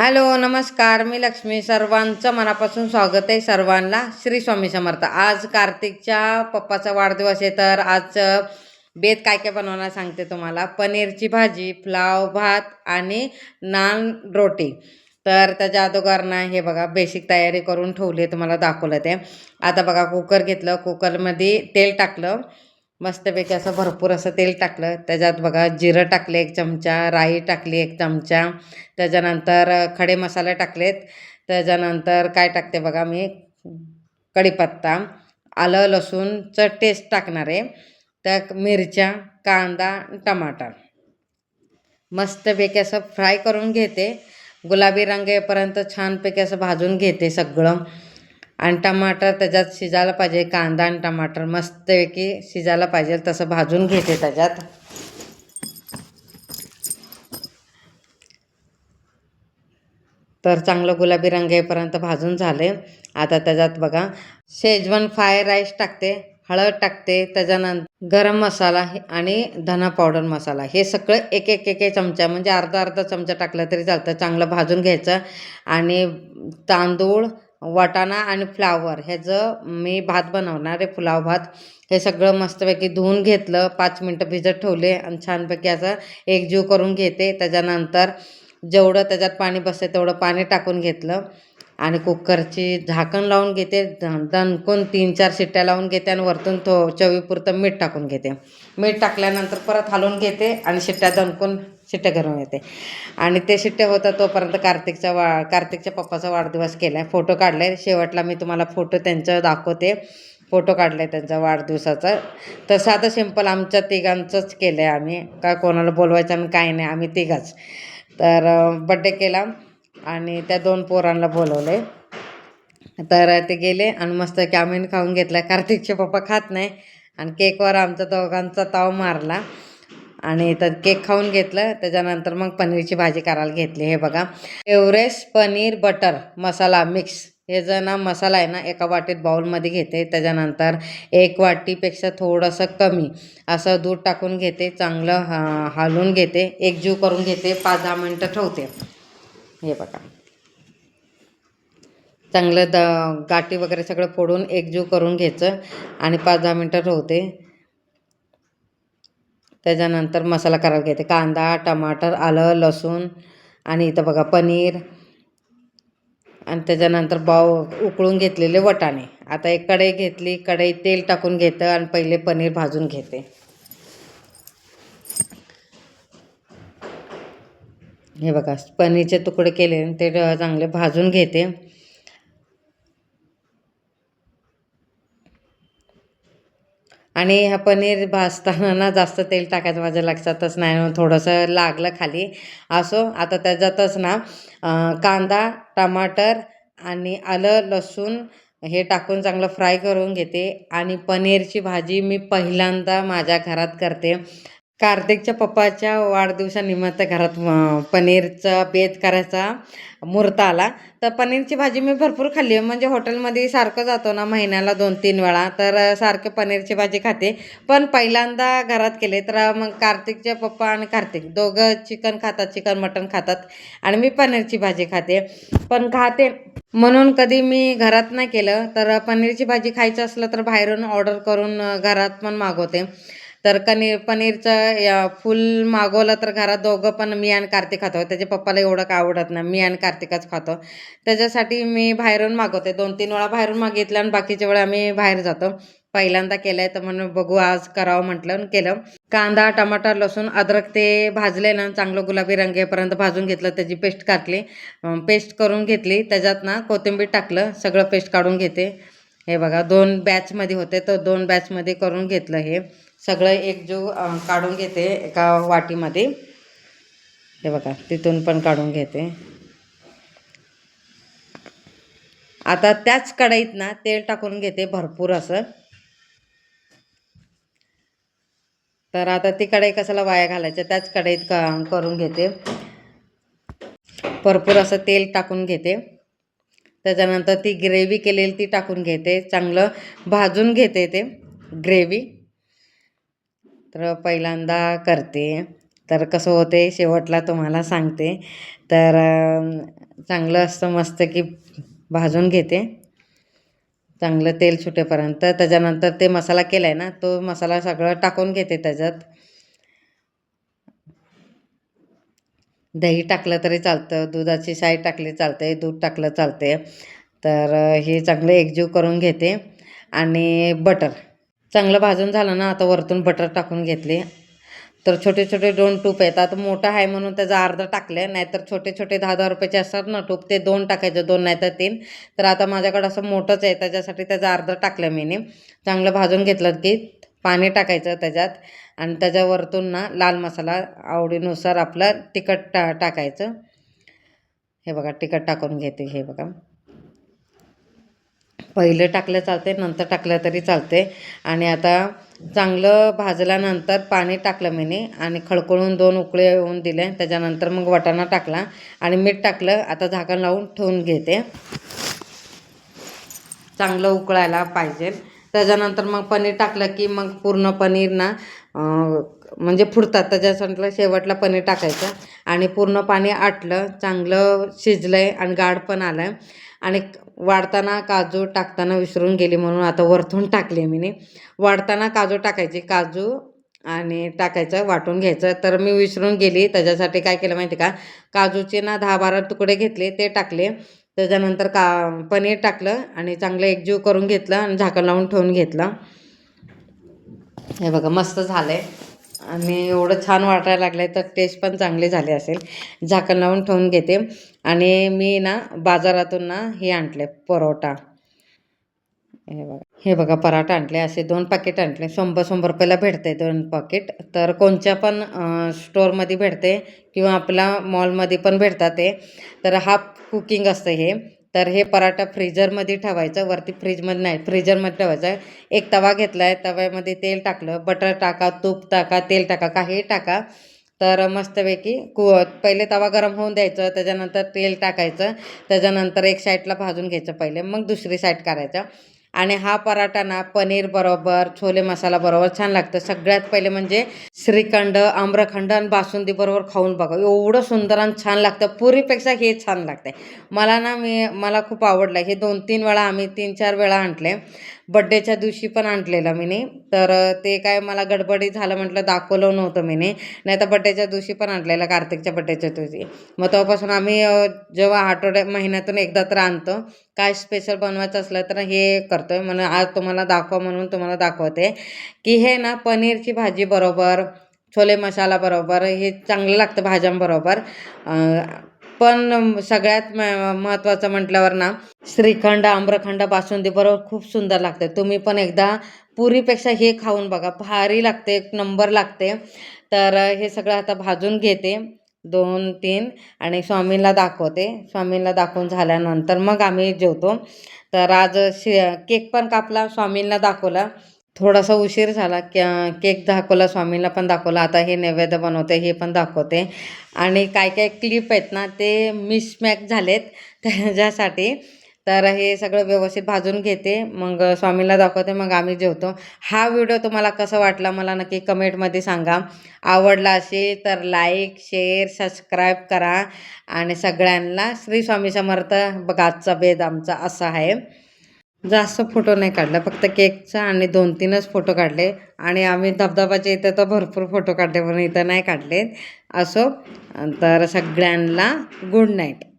Hello नमस्कार. मी लक्ष्मी. सर्वांचं मनापासून स्वागत आहे सर्वांना. श्री स्वामी समर्थ. आज कार्तिकच्या पप्पाचा वाढदिवस आहे तर आज बेत काय काय बनवणार सांगते तुम्हाला. पनीरची भाजी पुलाव भात आणि नान रोटी. तर त्याच्या अगोदर ना हे बघा बेसिक तयारी करून ठेवली आहे तुम्हाला दाखवलं ते. आता बघा कुकर घेतलं. कुकरमध्ये तेल टाकलं. मस्तपैकी असं भरपूर असं तेल टाकलं. त्याच्यात बघा जिरं टाकले एक चमचा राई टाकली एक चमचा. त्याच्यानंतर खडे मसाले टाकलेत. त्याच्यानंतर काय टाकते बघा मी? कढीपत्ता आलं लसूणचं टेस्ट टाकणार आहे. त्या मिरच्या कांदा टमाटर. मस्तपैकी असं फ्राय करून घेते. गुलाबी रंग येईपर्यंत छानपैकी असं भाजून घेते सगळं. आणि टमाटर त्याच्यात शिजायला पाहिजे कांदा आणि टमाटर मस्तपैकी शिजायला पाहिजे तसं भाजून घेते त्याच्यात. तर चांगलं गुलाबी रंग येईपर्यंत भाजून झाले. आता त्याच्यात बघा शेजवान फ्राय राईस टाकते हळद टाकते त्याच्यानंतर गरम मसाला आणि धना पावडर मसाला. हे सगळं एक एक एक एक चमचा म्हणजे अर्धा अर्धा चमचा टाकलं तरी चालतं. चांगलं भाजून घ्यायचं. आणि तांदूळ वाटाणा आणि फ्लावर ह्याचं मी भात बनवणार आहे पुलाव भात हे सगळं मस्तपैकी धुवून घेतलं पाच मिनटं भिजत ठेवले आणि छानपैकी असं एकजीव करून घेते. त्याच्यानंतर जेवढं त्याच्यात पाणी बसते तेवढं पाणी टाकून घेतलं आणि कुकरची झाकण लावून घेते दणकून तीन चार शिट्ट्या लावून घेते आणि वरतून तो चवीपुरतं मीठ टाकून घेते. मीठ टाकल्यानंतर परत हलवून घेते आणि शिट्ट्या दणकून शिट्ट्या करून येते. आणि ते शिट्ट्या होतात तोपर्यंत कार्तिकचा वा कार्तिकच्या पप्पाचा वाढदिवस केला आहे फोटो काढले आहे शेवटला मी तुम्हाला फोटो त्यांचं दाखवते. फोटो काढले त्यांचा वाढदिवसाचा. तर साधं सिंपल आमच्या तिघांचंच केलं आहे आम्ही. का कोणाला बोलवायचं आणि काय नाही आम्ही तिघाच. तर बड्डे केला आणि त्या दोन पोरांना बोलवले तर ते गेले आणि मस्त आम्ही खाऊन घेतला. कार्तिकचे पप्पा खात नाही. आणि केकवर आमचा दोघांचा ताव मारला. आणि तर केक खाऊन घेतलं. त्याच्यानंतर मग पनीरची भाजी करायला घेतली. हे बघा. Everest paneer butter masala mix. हे जर ना मसाला आहे ना एका वाटीत बाउलमध्ये घेते. त्याच्यानंतर एक वाटीपेक्षा थोडंसं कमी असं दूध टाकून घेते. चांगलं हा हालून घेते. एकजीव करून घेते. पाच दहा मिनटं ठेवते. हे बघा. चांगलं द गाठी वगैरे सगळं फोडून एकजीव करून घ्यायचं. आणि पाच दहा मिनटं ठेवते. त्याच्यानंतर मसाला करायला घेते. कांदा टमाटर आलं लसूण आणि इथं बघा पनीर. आणि त्याच्यानंतर बाव उकळून घेतलेले वटाणे. आता एक कढई घेतली कढई तेल टाकून घेतं आणि पहिले पनीर भाजून घेते. हे बघा पनीरचे तुकडे केले ते चांगले भाजून घेते. आणि हा पनीर भाजताना ना जास्त तेल टाकायचं माझ्या लक्षातच नाही थोडंसं लागलं खाली. असो आता त्याच्यातच ना. कांदा टमाटर आणि आलं लसूण हे टाकून चांगलं फ्राय करून घेते. आणि पनीरची भाजी मी पहिल्यांदा माझ्या घरात करते. कार्तिकच्या पप्पाच्या वाढदिवसानिमित्त घरात पनीरचा बेत करायचा मुहूर्त आला. तर पनीरची भाजी मी भरपूर खाल्ली आहे. म्हणजे हॉटेलमध्ये सारखं जातो ना महिन्याला दोन तीन वेळा. तर सारखं पनीरची भाजी खाते. पण पहिल्यांदा घरात केले तर मग कार्तिकचे पप्पा आणि कार्तिक दोघं चिकन खातात चिकन मटन खातात. आणि मी पनीरची भाजी खाते. पण खाते. म्हणून कधी मी घरात नाही केलं. तर पनीरची भाजी खायचं असलं तर बाहेरून ऑर्डर करून घरात पण मागवते. तर कनी पनीरचं या फुल मागवलं तर घरात दोघं पण मी आणि कार्तिक खातो. त्याच्या पप्पाला एवढं काय आवडत नाही. मी आणि कार्तिकच खातो. त्याच्यासाठी मी बाहेरून मागवते. दोन तीन वेळा बाहेरून मागितलं आणि बाकीच्या वेळा आम्ही बाहेर जातो. पहिल्यांदा केलं आहे तर म्हणून बघू आज करावं म्हटलं केलं. कांदा टमाटर लसूण अद्रक ते भाजले ना चांगलं गुलाबी रंगेपर्यंत भाजून घेतलं. त्याची पेस्ट काढली पेस्ट करून घेतली. त्याच्यात ना कोथिंबीर टाकलं. सगळं पेस्ट काढून घेते. हे बघा दोन बॅचमध्ये होते तर दोन बॅचमध्ये करून घेतलं हे. सगळं एकजीव काढून घेते एका वाटीमध्ये. हे बघा तिथून पण काढून घेते. आता त्याच कढईत ना तेल टाकून घेते भरपूर असं. तर आता ती कढई कशाला वाया घालायचं त्याच कढईत करून घेते. भरपूर असं तेल टाकून घेते. त्याच्यानंतर ती ग्रेव्ही केलेली ती टाकून घेते. चांगलं भाजून घेते ते ग्रेव्ही. तर पहिल्यांदा करते. तर कसं होते शेवटला तुम्हाला सांगते. तर चांगलं असतं मस्त की भाजून घेते. चांगलं तेल सुटेपर्यंत. त्याच्यानंतर ते मसाला केला आहे ना तो मसाला सगळं टाकून घेते त्याच्यात. दही टाकलं तरी चालतं दुधाची शाई टाकली चालते दूध टाकलं चालते. तर हे चांगलं एकजीव करून घेते. आणि बटर. चांगलं भाजून झालं ना आता वरतून बटर टाकून घेतले. तर छोटे छोटे दोन टूप आहेत. आता मोठं आहे म्हणून त्याचा अर्धा टाकले नाहीतर छोटे छोटे दहा दहा रुपयाचे असतात ना टूप ते दोन टाकायचे दोन नाहीतर तीन. तर आता माझ्याकडं असं मोठंच आहे त्याच्यासाठी त्याचा अर्धा टाकलं मी चांगलं भाजून घेतलं की पाणी टाकायचं त्याच्यात आणि त्याच्यावरतून ना लाल मसाला आवडीनुसार आपलं तिखट टा टाकायचं. हे बघा तिखट टाकून घेते हे बघा. पहिलं टाकलं चालते नंतर टाकलं तरी चालते आणि आता चांगलं भाजल्यानंतर पाणी टाकलं मी आणि खळखळून दोन उकळे येऊन दिले. त्याच्यानंतर मग वाटाणा टाकला आणि मीठ टाकलं. आता झाकण लावून ठेवून घेते. चांगलं उकळायला पाहिजे. त्याच्यानंतर मग पनीर टाकलं की मग पूर्ण पनीर ना म्हणजे फुडतात. त्याच्यासाठी शेवटला पनीर टाकायचं आणि पूर्ण पाणी आटलं चांगलं शिजलं आहे आणि गाढ पण आलं आहे आणि वाढताना काजू टाकताना विसरून गेली म्हणून आता वरतून टाकले मी वाढताना काजू टाकायचे काजू आणि टाकायचं वाटून घ्यायचं. तर मी विसरून गेली. त्याच्यासाठी काय केलं माहिती का? काजूचे ना दहा बारा तुकडे घेतले ते टाकले. त्याच्यानंतर का पनीर टाकलं आणि चांगलं एकजीव करून घेतलं आणि झाकण लावून ठेवून घेतलं. हे बघा मस्त झालं आहे आणि एवढं छान वाटायला लागलं आहे तर टेस्ट पण चांगली झाली असेल. झाकण लावून ठेवून घेते. आणि मी ना बाजारातून ना हे आणले परोटा हे बघा. हे बघा पराठा आणले असे दोन पाकिट आणले. शंभर शंभर रुपयाला भेटते दोन पाकिट तर कोणत्या पण स्टोअरमध्ये भेटते किंवा आपल्या मॉलमध्ये पण भेटतात ते. तर हाफ कुकिंग असतं हे. तर हे पराठा फ्रीजरमध्ये ठेवायचं. वरती फ्रीजमध्ये नाही फ्रीजरमध्ये ठेवायचं. एक तवा घेतला आहे तव्यामध्ये तेल टाकलं. बटर टाका तूप टाका तेल टाका काही टाका. तर मस्तपैकी कु पहिले तवा गरम होऊन द्यायचं. त्याच्यानंतर तेल टाकायचं. त्याच्यानंतर एक साईडला भाजून घ्यायचं पहिले. मग दुसरी साईड करायचं. आणि हा पराठा ना पनीर बरोबर छोले मसाला बरोबर छान लागतं. सगळ्यात पहिले म्हणजे श्रीखंड आम्रखंड आणि बासुंदी बरोबर खाऊन बघा. एवढं सुंदर आणि छान लागतं. पुरीपेक्षा हे छान लागतं मला ना मी मला खूप आवडलं हे दोन तीन वेळा आम्ही तीन चार वेळा आणले बड्डेच्या दिवशी पण आणलेलं मीने. तर ते काय मला गडबडी झालं म्हटलं दाखवलं नव्हतं मीने. नाही तर बड्डेच्या दिवशी पण आणलेलं कार्तिकच्या बड्डेच्या दिवशी. मग तेव्हापासून आम्ही जेव्हा आठवड्या महिन्यातून एकदा तर आणतो. काय स्पेशल बनवायचं असलं तर हे करतो आहे म्हणून आज तुम्हाला दाखवा म्हणून तुम्हाला दाखवते. की हे ना पनीरची भाजी बरोबर छोले मसाला बरोबर हे चांगलं लागतं भाज्यांबरोबर. पण सगळ्यात म महत्त्वाचं म्हटल्यावर ना श्रीखंड आम्रखंड बासुंदी बरोबर खूप सुंदर लागते. तुम्ही पण एकदा पुरीपेक्षा हे खाऊन बघा. भारी लागते एक नंबर लागते. तर हे सगळं आता भाजून घेते. दोन तीन आणि स्वामींना दाखवते. स्वामींना दाखवून झाल्यानंतर मग आम्ही जेवतो. तर आज शे केक पण कापला स्वामींना दाखवला. थोडासा उशीर झाला. केक दाखवला स्वामींना पण दाखवला. आता हे नैवेद्य बनवते हे पण दाखवते. आणि काय काय क्लिप आहेत ना ते मिसमॅच झालेत. त्याच्यासाठी तर हे सगळं व्यवस्थित भाजून घेते. मग स्वामीला दाखवते. मग आम्ही जेवतो. हा व्हिडिओ तुम्हाला कसा वाटला मला नक्की कमेंटमध्ये सांगा. आवडला असेल तर लाईक शेअर सबस्क्राईब करा. आणि सगळ्यांना श्री स्वामी समर्थ. बघा आजचा भेद आमचा असा आहे. जास्त फोटो नाही काढला. फक्त केकचा आणि दोन तीनच फोटो काढले. आणि आम्ही धबधबाच्या इथं तर भरपूर फोटो काढले पण इथं नाही काढले असो. तर सगळ्यांना गुड नाईट.